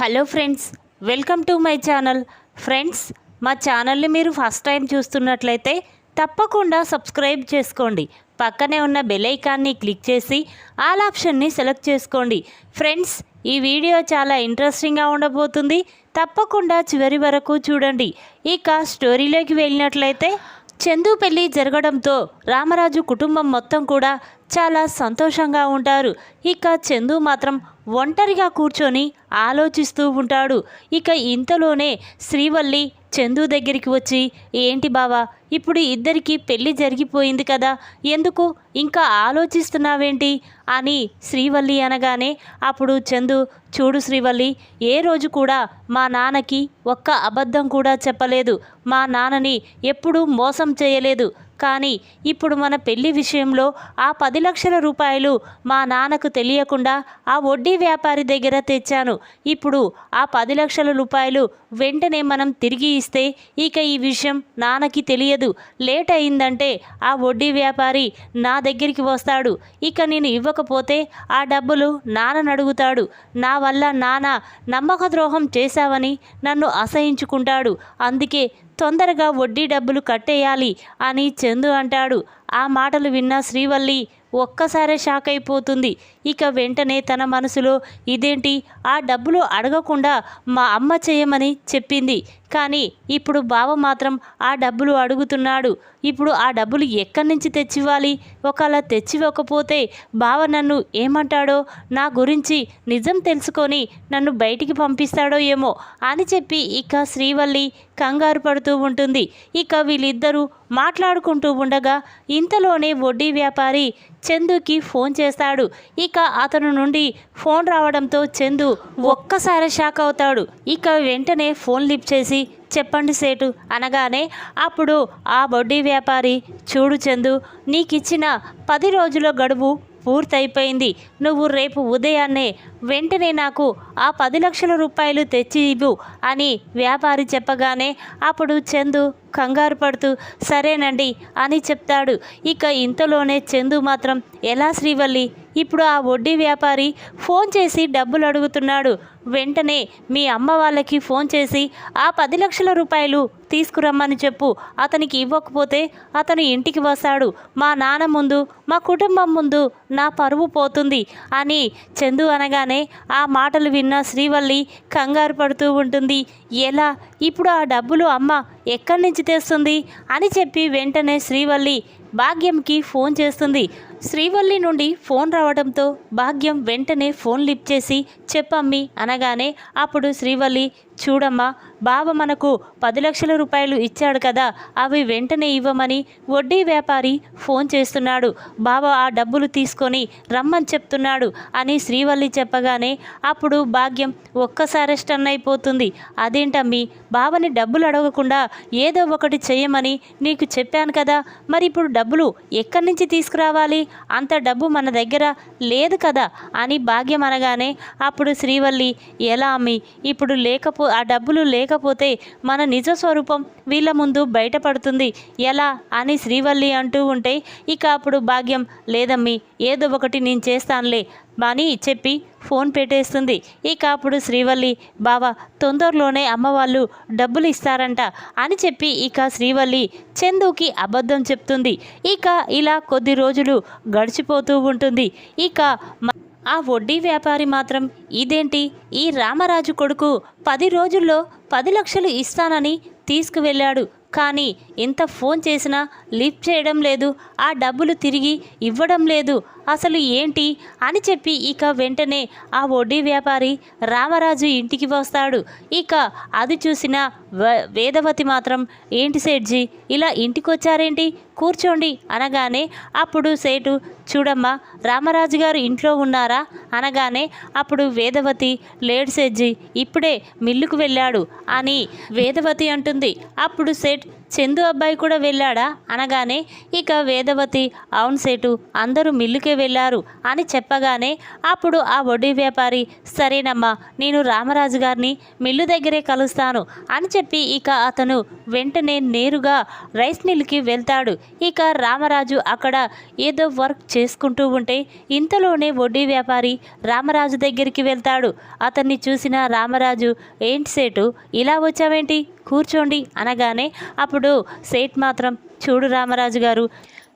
Hello friends welcome to my channel. Friends మా ఛానల్ని మీరు ఫస్ట్ టైం చూస్తున్నట్లయితే తప్పకుండా సబ్స్క్రైబ్ చేసుకోండి. పక్కనే ఉన్న బెల్ ఐకాన్ని క్లిక్ చేసి ఆల్ ఆప్షన్ని సెలెక్ట్ చేసుకోండి. ఫ్రెండ్స్ ఈ వీడియో చాలా ఇంట్రెస్టింగ్గా ఉండబోతుంది. తప్పకుండా చివరి వరకు చూడండి. ఇక స్టోరీలోకి వెళ్ళినట్లయితే చందు పెళ్ళి జరగడంతో రామరాజు కుటుంబం మొత్తం కూడా చాలా సంతోషంగా ఉంటారు. ఇక చందు మాత్రం ఒంటరిగా కూర్చొని ఆలోచిస్తూ ఉంటాడు. ఇక ఇంతలోనే శ్రీవల్లి చందు దగ్గరికి వచ్చి ఏంటి బావా ఇప్పుడు ఇద్దరికి పెళ్ళి జరిగిపోయింది కదా ఎందుకు ఇంకా ఆలోచిస్తున్నావేంటి? అని శ్రీవల్లి అనగానే అప్పుడు చందు చూడు శ్రీవల్లి ఏ రోజు కూడా మా నాన్నకి ఒక్క అబద్ధం కూడా చెప్పలేదు. మా నాన్నని ఎప్పుడూ మోసం చేయలేదు. కానీ ఇప్పుడు మన పెళ్ళి విషయంలో ఆ పది లక్షల రూపాయలు మా నాన్నకు తెలియకుండా ఆ వడ్డీ వ్యాపారి దగ్గర తెచ్చాను. ఇప్పుడు ఆ పది లక్షల రూపాయలు వెంటనే మనం తిరిగి ఇస్తే ఇక ఈ విషయం నాన్నకి తెలియదు. లేట్ అయిందంటే ఆ వడ్డీ వ్యాపారి నా దగ్గరికి వస్తాడు. ఇక నేను ఇవ్వకపోతే ఆ డబ్బులు నాన్నను అడుగుతాడు. నా వల్ల నాన్న నమ్మక ద్రోహం చేశావని నన్ను అసహించుకుంటాడు. అందుకే తొందరగా వడ్డీ డబ్బులు కట్టేయాలి అని చందు అంటాడు. ఆ మాటలు విన్న శ్రీవల్లి ఒక్కసారే షాక్ అయిపోతుంది. ఇక వెంటనే తన మనసులో ఇదేంటి? ఆ డబ్బులు అడగకుండా మా అమ్మ చేయమని చెప్పింది. కానీ ఇప్పుడు బావ మాత్రం ఆ డబ్బులు అడుగుతున్నాడు. ఇప్పుడు ఆ డబ్బులు ఎక్కడి నుంచి తెచ్చివ్వాలి? ఒకవేళ తెచ్చివ్వకపోతే బావ నన్ను ఏమంటాడో? నా గురించి నిజం తెలుసుకొని నన్ను బయటికి పంపిస్తాడో ఏమో అని చెప్పి ఇక శ్రీవల్లి కంగారు పడుతూ ఉంటుంది. ఇక వీళ్ళిద్దరూ మాట్లాడుకుంటూ ఉండగా ఇంతలోనే వడ్డీ వ్యాపారి చందుకి ఫోన్ చేస్తాడు. ఇక అతను నుండి ఫోన్ రావడంతో చందు ఒక్కసారి షాక్ అవుతాడు. ఇక వెంటనే ఫోన్ లిఫ్ట్ చేసి చెప్పండి సేటు అనగానే అప్పుడు ఆ వడ్డీ వ్యాపారి చూడు చందు నీకిచ్చిన పది రోజుల గడువు పూర్తయిపోయింది. నువ్వు రేపు ఉదయాన్నే వెంటనే నాకు ఆ పది లక్షల రూపాయలు తెచ్చి ఇవ్వు అని వ్యాపారి చెప్పగానే అప్పుడు చందు కంగారు పడుతూ సరేనండి అని చెప్తాడు. ఇక ఇంతలోనే చందు మాత్రం ఎలా శ్రీవల్లి? ఇప్పుడు ఆ వడ్డీ వ్యాపారి ఫోన్ చేసి డబ్బులు అడుగుతున్నాడు. వెంటనే మీ అమ్మ వాళ్ళకి ఫోన్ చేసి ఆ పది లక్షల రూపాయలు తీసుకురమ్మని చెప్పు. అతనికి ఇవ్వకపోతే అతను ఇంటికి వస్తాడు. మా నాన్న ముందు మా కుటుంబం ముందు నా పరువు పోతుంది అని చందు అనగానే ఆ మాటలు విన్న శ్రీవల్లి కంగారు పడుతూ ఉంటుంది. ఎలా? ఇప్పుడు ఆ డబ్బులు అమ్మ ఎక్కడి నుంచి తెస్తుంది? అని చెప్పి వెంటనే శ్రీవల్లి భాగ్యంకి ఫోన్ చేస్తుంది. శ్రీవల్లి నుండి ఫోన్ రావడంతో భాగ్యం వెంటనే ఫోన్ లిఫ్ట్ చేసి చెప్పమ్మి అనగానే అప్పుడు శ్రీవల్లి చూడమ్మా బావ మనకు పది లక్షల రూపాయలు ఇచ్చాడు కదా అవి వెంటనే ఇవ్వమని వడ్డీ వ్యాపారి ఫోన్ చేస్తున్నాడు. బావ ఆ డబ్బులు తీసుకొని రమ్మని చెప్తున్నాడు అని శ్రీవల్లి చెప్పగానే అప్పుడు భాగ్యం ఒక్కసారి స్టన్ అయిపోతుంది. అదేంటమ్మి బావని డబ్బులు అడగకుండా ఏదో ఒకటి చేయమని నీకు చెప్పాను కదా మరి ఇప్పుడు డబ్బులు ఎక్కడి నుంచి తీసుకురావాలి? అంత డబ్బు మన దగ్గర లేదు కదా? అని భాగ్యం అనగానే అప్పుడు శ్రీవల్లి ఎలా అమ్మి? ఇప్పుడు లేకపో ఆ డబ్బులు లేకపోతే మన నిజ స్వరూపం వీళ్ళ ముందు బయటపడుతుంది. ఎలా? అని శ్రీవల్లి అంటూ ఉంటే ఇక అప్పుడు భాగ్యం లేదమ్మి. ఏదో ఒకటి నేను చేస్తానులే. అని చెప్పి ఫోన్ పెట్టేస్తుంది. ఇక అప్పుడు శ్రీవల్లి బావా తొందరలోనే అమ్మవాళ్ళు డబ్బులు ఇస్తారంట అని చెప్పి ఇక శ్రీవల్లి చందుకి అబద్ధం చెప్తుంది. ఇక ఇలా కొద్ది రోజులు గడిచిపోతూ ఉంటుంది. ఇక ఆ వడ్డీ వ్యాపారి మాత్రం ఇదేంటి? ఈ రామరాజు కొడుకు పది రోజుల్లో పది లక్షలు ఇస్తానని తీసుకువెళ్ళాడు. కానీ ఎంత ఫోన్ చేసినా లిఫ్ట్ చేయడం లేదు. ఆ డబ్బులు తిరిగి ఇవ్వడం లేదు. అసలు ఏంటి అని చెప్పి ఇక వెంటనే ఆ వడ్డీ వ్యాపారి రామరాజు ఇంటికి వస్తాడు. ఇక అది చూసిన వేదవతి మాత్రం ఏంటి సేట్జీ ఇలా ఇంటికి వచ్చారేంటి కూర్చోండి అనగానే అప్పుడు సేటు చూడమ్మా రామరాజు గారు ఇంట్లో ఉన్నారా? అనగానే అప్పుడు వేదవతి లేడు సేట్జీ ఇప్పుడే మిల్లుకు వెళ్ళాడు అని వేదవతి అంటుంది. అప్పుడు సేట్ చందు అబ్బాయి కూడా వెళ్ళాడా? అనగానే ఇక వేదవతి అవును సేటు అందరూ మిల్లుకే వెళ్ళారు అని చెప్పగానే అప్పుడు ఆ వడ్డీ వ్యాపారి సరేనమ్మా నేను రామరాజు గారిని మిల్లు దగ్గరే కలుస్తాను అని చెప్పి ఇక అతను వెంటనే నేరుగా రైస్ మిల్కి వెళ్తాడు. ఇక రామరాజు అక్కడ ఏదో వర్క్ చేసుకుంటూ ఉంటే ఇంతలోనే వడ్డీ వ్యాపారి రామరాజు దగ్గరికి వెళ్తాడు. అతన్ని చూసిన రామరాజు ఏంటి సేటు ఇలా వచ్చావేంటి? కూర్చోండి అనగానే అప్పుడు సేట్ మాత్రం చూడు రామరాజు గారు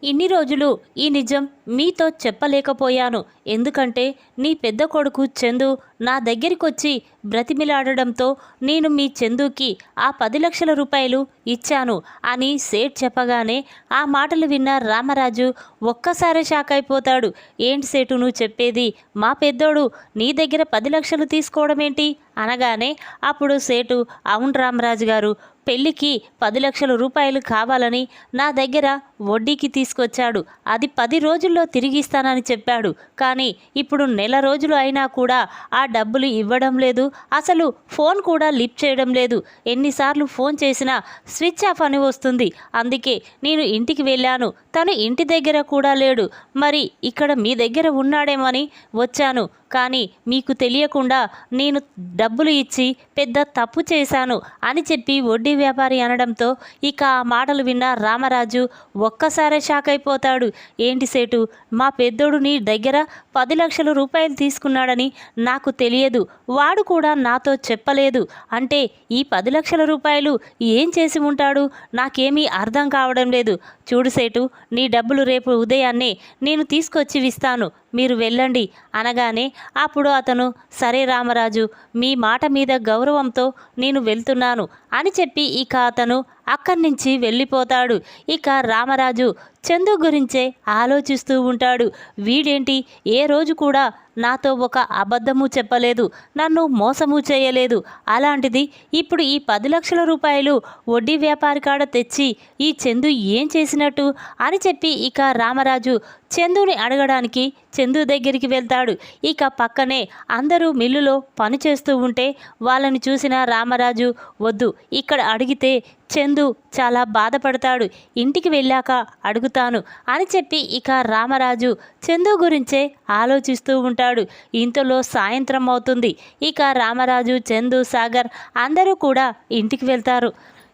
ఇన్ని రోజులు ఈ నిజం మీతో చెప్పలేకపోయాను. ఎందుకంటే నీ పెద్ద కొడుకు చందు నా దగ్గరికి వచ్చి బ్రతిమిలాడడంతో నేను మీ చందుకి ఆ పది లక్షల రూపాయలు ఇచ్చాను అని సేట్ చెప్పగానే ఆ మాటలు విన్న రామరాజు ఒక్కసారి షాక్ అయిపోతాడు. ఏంటి సేటు నువ్వు చెప్పేది? మా పెద్దోడు నీ దగ్గర పది లక్షలు తీసుకోవడం ఏంటి అనగానే అప్పుడు సేటు అవును రామరాజు గారు పెళ్ళికి పది లక్షల రూపాయలు కావాలని నా దగ్గర వడ్డీకి తీసుకొచ్చాడు. అది పది రోజుల్లో తిరిగిస్తానని చెప్పాడు. కానీ ఇప్పుడు నెల రోజులు అయినా కూడా ఆ డబ్బులు ఇవ్వడం లేదు. అసలు ఫోన్ కూడా లిఫ్ట్ చేయడం లేదు. ఎన్నిసార్లు ఫోన్ చేసినా స్విచ్ ఆఫ్ అని వస్తుంది. అందుకే నేను ఇంటికి వెళ్ళాను. తను ఇంటి దగ్గర కూడా లేడు. మరి ఇక్కడ మీ దగ్గర ఉన్నాడేమని వచ్చాను. కానీ మీకు తెలియకుండా నేను డబ్బులు ఇచ్చి పెద్ద తప్పు చేశాను అని చెప్పి వడ్డీ వ్యాపారి అనడంతో ఇక ఆ మాటలు విన్న రామరాజు ఒక్కసారే షాక్ అయిపోతాడు. ఏంటి సేటు మా పెద్దోడు నీ దగ్గర పది లక్షల రూపాయలు తీసుకున్నాడని నాకు తెలియదు వాడు కూడా నాతో చెప్పలేదు. అంటే ఈ పది లక్షల రూపాయలు ఏం చేసి ఉంటాడు? నాకేమీ అర్థం కావడం లేదు. చూడు సేటు నీ డబ్బులు రేపు ఉదయాన్నే నేను తీసుకొచ్చి ఇస్తాను. మీరు వెళ్ళండి అనగానే అప్పుడు అతను సరే రామరాజు మీ మాట మీద గౌరవంతో నేను వెళ్తున్నాను అని చెప్పి ఇక అతను అక్కడి నుంచి వెళ్ళిపోతాడు. ఇక రామరాజు చందు గురించే ఆలోచిస్తూ ఉంటాడు. వీడేంటి? ఏ రోజు కూడా నాతో ఒక అబద్ధము చెప్పలేదు. నన్ను మోసము చేయలేదు. అలాంటిది ఇప్పుడు ఈ పది లక్షల రూపాయలు వడ్డీ వ్యాపారి కాడ తెచ్చి ఈ చందు ఏం చేసినట్టు అని చెప్పి ఇక రామరాజు చందుని అడగడానికి చందు దగ్గరికి వెళ్తాడు. ఇక పక్కనే అందరూ మిల్లులో పని చేస్తూ ఉంటే వాళ్ళని చూసిన రామరాజు వద్దు ఇక్కడ అడిగితే చందు చాలా బాధపడతాడు. ఇంటికి వెళ్ళాక అడుగుతాను అని చెప్పి ఇక రామరాజు చందు గురించే ఆలోచిస్తూ ఉంటాడు. ఇంతలో సాయంత్రం అవుతుంది. ఇక రామరాజు చందు సాగర్ అందరూ కూడా ఇంటికి వెళ్తారు.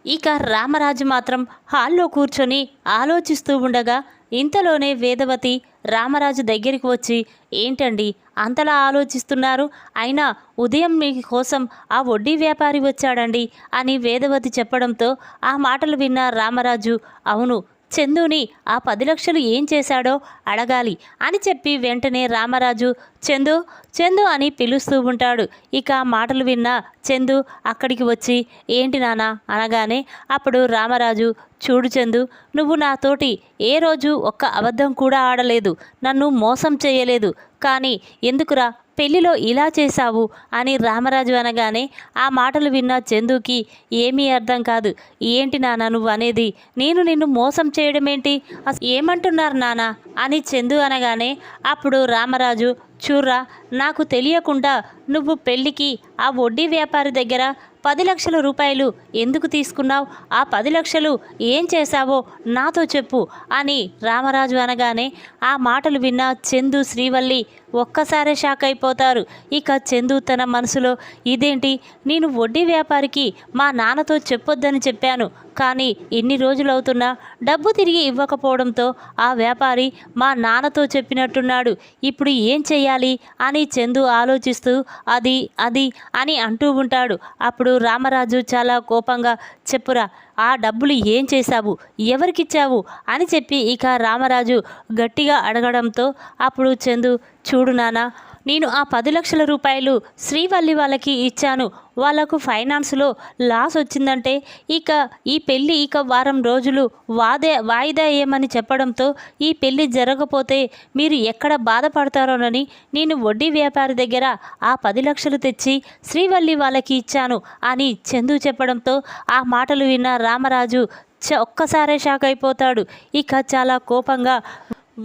ఇక రామరాజు మాత్రం హాల్లో కూర్చొని ఆలోచిస్తూ ఉండగా ఇంతలోనే వేదవతి రామరాజు దగ్గరికి వచ్చి ఏంటండి అంతలా ఆలోచిస్తున్నారు. అయినా ఉదయం మీ కోసం ఆ వడ్డీ వ్యాపారి వచ్చాడండి అని వేదవతి చెప్పడంతో ఆ మాటలు విన్న రామరాజు అవును చందుని ఆ పది లక్షలు ఏం చేశాడో అడగాలి అని చెప్పి వెంటనే రామరాజు చందు చందు అని పిలుస్తూ ఉంటాడు. ఇక మాటలు విన్న చందు అక్కడికి వచ్చి ఏంటి నాన్న? అనగానే అప్పుడు రామరాజు చూడు చందు నువ్వు నాతోటి ఏ రోజు ఒక్క అబద్ధం కూడా ఆడలేదు. నన్ను మోసం చేయలేదు. కానీ ఎందుకురా పెళ్ళిలో ఇలా చేశావు అని రామరాజు అనగానే ఆ మాటలు విన్న చందుకి ఏమీ అర్థం కాదు. ఏంటి నాన్న నువ్వు అనేది? నేను నిన్ను మోసం చేయడం ఏంటి అసలు ఏమంటున్నారు నాన్న? అని చందు అనగానే అప్పుడు రామరాజు చూర్రా నాకు తెలియకుండా నువ్వు పెళ్ళికి ఆ వడ్డీ వ్యాపారి దగ్గర పది లక్షల రూపాయలు ఎందుకు తీసుకున్నావు? ఆ పది లక్షలు ఏం చేశావో నాతో చెప్పు అని రామరాజు అనగానే ఆ మాటలు విన్న చందు శ్రీవల్లి ఒక్కసారే షాక్ అయిపోతారు. ఇక చందు తన మనసులో ఇదేంటి? నేను వడ్డీ వ్యాపారికి మా నాన్నతో చెప్పొద్దని చెప్పాను. కానీ ఎన్ని రోజులవుతున్నా డబ్బు తిరిగి ఇవ్వకపోవడంతో ఆ వ్యాపారి మా నాన్నతో చెప్పినట్టున్నాడు. ఇప్పుడు ఏం చెయ్యాలి? అని చందు ఆలోచిస్తూ అది అది అని అంటూ ఉంటాడు. అప్పుడు రామరాజు చాలా కోపంగా చెప్పురా ఆ డబ్బులు ఏం చేశావు? ఎవరికిచ్చావు? అని చెప్పి ఇక రామరాజు గట్టిగా అడగడంతో అప్పుడు చందు చూడు నాన్న నేను ఆ పది లక్షల రూపాయలు శ్రీవల్లి వాళ్ళకి ఇచ్చాను. వాళ్ళకు ఫైనాన్స్లో లాస్ వచ్చిందంటే ఇక ఈ పెళ్ళి ఇక వారం రోజులు వాదే వాయిదా ఏమని చెప్పడంతో ఈ పెళ్ళి జరగపోతే మీరు ఎక్కడ బాధపడతారోనని నేను వడ్డీ వ్యాపారి దగ్గర ఆ పది లక్షలు తెచ్చి శ్రీవల్లి వాళ్ళకి ఇచ్చాను అని చందు చెప్పడంతో ఆ మాటలు విన్న రామరాజు చ ఒక్కసారే షాక్ అయిపోతాడు. ఇక చాలా కోపంగా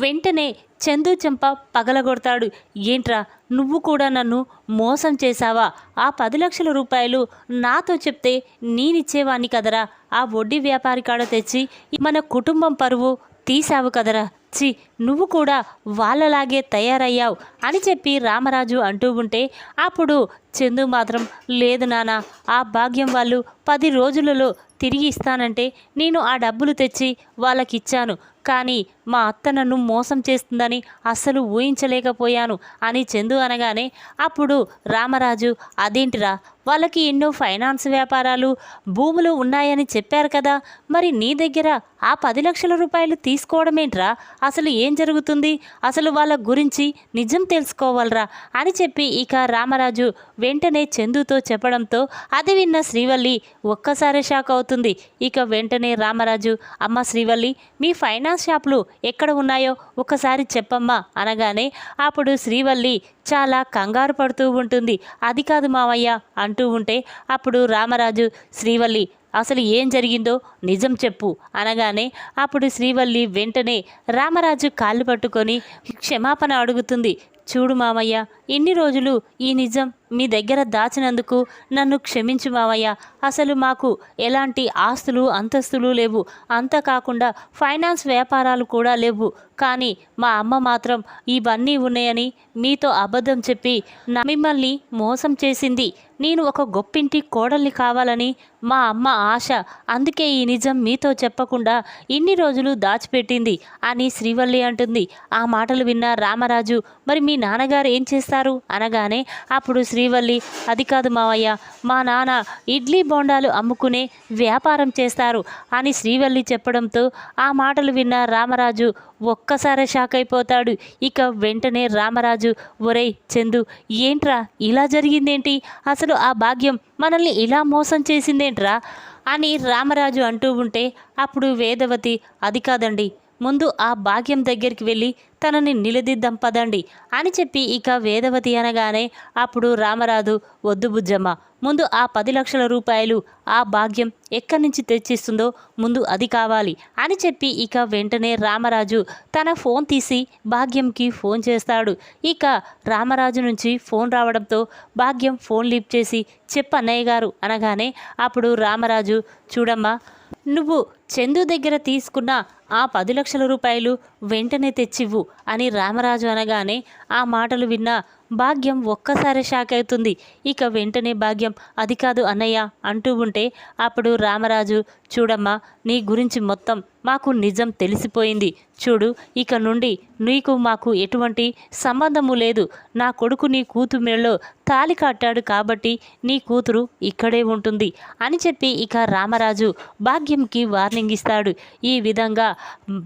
వెంటనే చందు చెంప పగలగొడతాడు. ఏంట్రా నువ్వు కూడా నన్ను మోసం చేశావా? ఆ పది లక్షల రూపాయలు నాతో చెప్తే నేనిచ్చేవాణ్ణి కదరా? ఆ వడ్డీ వ్యాపారి కాడ తెచ్చి మన కుటుంబం పరువు తీసావు కదరా? చి నువ్వు కూడా వాళ్ళలాగే తయారయ్యావు అని చెప్పి రామరాజు అంటూ ఉంటే అప్పుడు చందు మాత్రం లేదు నాన్న ఆ భాగ్యం వాళ్ళు పది రోజులలో తిరిగి ఇస్తానంటే నేను ఆ డబ్బులు తెచ్చి వాళ్ళకిచ్చాను. కానీ మా అత్త నన్ను మోసం చేస్తుందని అస్సలు ఊహించలేకపోయాను అని చందు అనగానే అప్పుడు రామరాజు అదేంటిరా వాళ్ళకి ఎన్నో ఫైనాన్స్ వ్యాపారాలు భూములు ఉన్నాయని చెప్పారు కదా మరి నీ దగ్గర ఆ పది లక్షల రూపాయలు తీసుకోవడమేంట్రా? అసలు ఏ ఏం జరుగుతుంది? అసలు వాళ్ళ గురించి నిజం తెలుసుకోవాలరా? అని చెప్పి ఇక రామరాజు వెంటనే చందుతో చెప్పడంతో అది విన్న శ్రీవల్లి ఒక్కసారి షాక్ అవుతుంది. ఇక వెంటనే రామరాజు అమ్మ శ్రీవల్లి మీ ఫైనాన్స్ షాపులు ఎక్కడ ఉన్నాయో ఒకసారి చెప్పమ్మా అనగానే అప్పుడు శ్రీవల్లి చాలా కంగారు పడుతూ ఉంటుంది. అది కాదు మావయ్య అంటూ ఉంటే అప్పుడు రామరాజు శ్రీవల్లి అసలు ఏం జరిగిందో నిజం చెప్పు అనగానే అప్పుడు శ్రీవల్లి వెంటనే రామరాజు కాళ్ళు పట్టుకొని క్షమాపణ అడుగుతుంది. చూడు మామయ్య ఇన్ని రోజులు ఈ నిజం మీ దగ్గర దాచినందుకు నన్ను క్షమించు మావయ్య. అసలు మాకు ఎలాంటి ఆస్తులు అంతస్తులు లేవు. అంతకాకుండా ఫైనాన్స్ వ్యాపారాలు కూడా లేవు. కానీ మా అమ్మ మాత్రం ఇవన్నీ ఉన్నాయని మీతో అబద్ధం చెప్పి నా మిమ్మల్ని మోసం చేసింది. నేను ఒక గొప్పింటి కోడల్ని కావాలని మా అమ్మ ఆశ. అందుకే ఈ నిజం మీతో చెప్పకుండా ఇన్ని రోజులు దాచిపెట్టింది అని శ్రీవల్లి అంటుంది. ఆ మాటలు విన్న రామరాజు మరి మీ నాన్నగారు ఏం చేస్తారు? అనగానే అప్పుడు శ్రీ శ్రీవల్లి అది కాదు మావయ్య. మా నాన్న ఇడ్లీ బోండాలు అమ్ముకునే వ్యాపారం చేస్తారు అని శ్రీవల్లి చెప్పడంతో ఆ మాటలు విన్న రామరాజు ఒక్కసారే షాక్ అయిపోతాడు. ఇక వెంటనే రామరాజు ఒరేయ్ చందు ఏంట్రా? ఇలా జరిగిందేంటి? అసలు ఆ భాగ్యం మనల్ని ఇలా మోసం చేసిందేంట్రా? అని రామరాజు అంటూ ఉంటే అప్పుడు వేదవతి అది కాదండి. ముందు ఆ భాగ్యం దగ్గరికి వెళ్ళి తనని నిలదీద్దాం పదండి అని చెప్పి ఇక వేదవతి అనగానే అప్పుడు రామరాజు వద్దు బుజ్జమ్మ ముందు ఆ పది లక్షల రూపాయలు ఆ భాగ్యం ఎక్కడి నుంచి తెచ్చిస్తుందో ముందు అది కావాలి అని చెప్పి ఇక వెంటనే రామరాజు తన ఫోన్ తీసి భాగ్యంకి ఫోన్ చేస్తాడు. ఇక రామరాజు నుంచి ఫోన్ రావడంతో భాగ్యం ఫోన్ లిఫ్ట్ చేసి చెప్పన్నయ్య గారు అనగానే అప్పుడు రామరాజు చూడమ్మా నువ్వు చందు దగ్గర తీసుకున్న ఆ పది లక్షల రూపాయలు వెంటనే తెచ్చివ్వు అని రామరాజు అనగానే ఆ మాటలు విన్న భాగ్యం ఒక్కసారి షాక్ అవుతుంది. ఇక వెంటనే భాగ్యం అది కాదు అన్నయ్య అంటూ ఉంటే అప్పుడు రామరాజు చూడమ్మా నీ గురించి మొత్తం మాకు నిజం తెలిసిపోయింది. చూడు ఇక నుండి నీకు మాకు ఎటువంటి సంబంధము లేదు. నా కొడుకు నీ కూతురు మెడలో తాలి కట్టాడు కాబట్టి నీ కూతురు ఇక్కడే ఉంటుంది అని చెప్పి ఇక రామరాజు భాగ్యంకి వార్నింగ్ ఇస్తాడు. ఈ విధంగా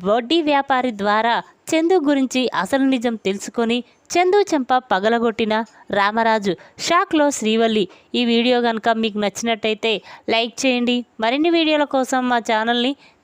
వడ్డీ వ్యాపారి ద్వారా చందు గురించి అసలు నిజం తెలుసుకొని చందు చెంప పగలగొట్టిన రామరాజు షాక్లో శ్రీవల్లి ఈ వీడియో కనుక మీకు నచ్చినట్టయితే లైక్ చేయండి. మరిన్ని వీడియోల కోసం మా ఛానల్ని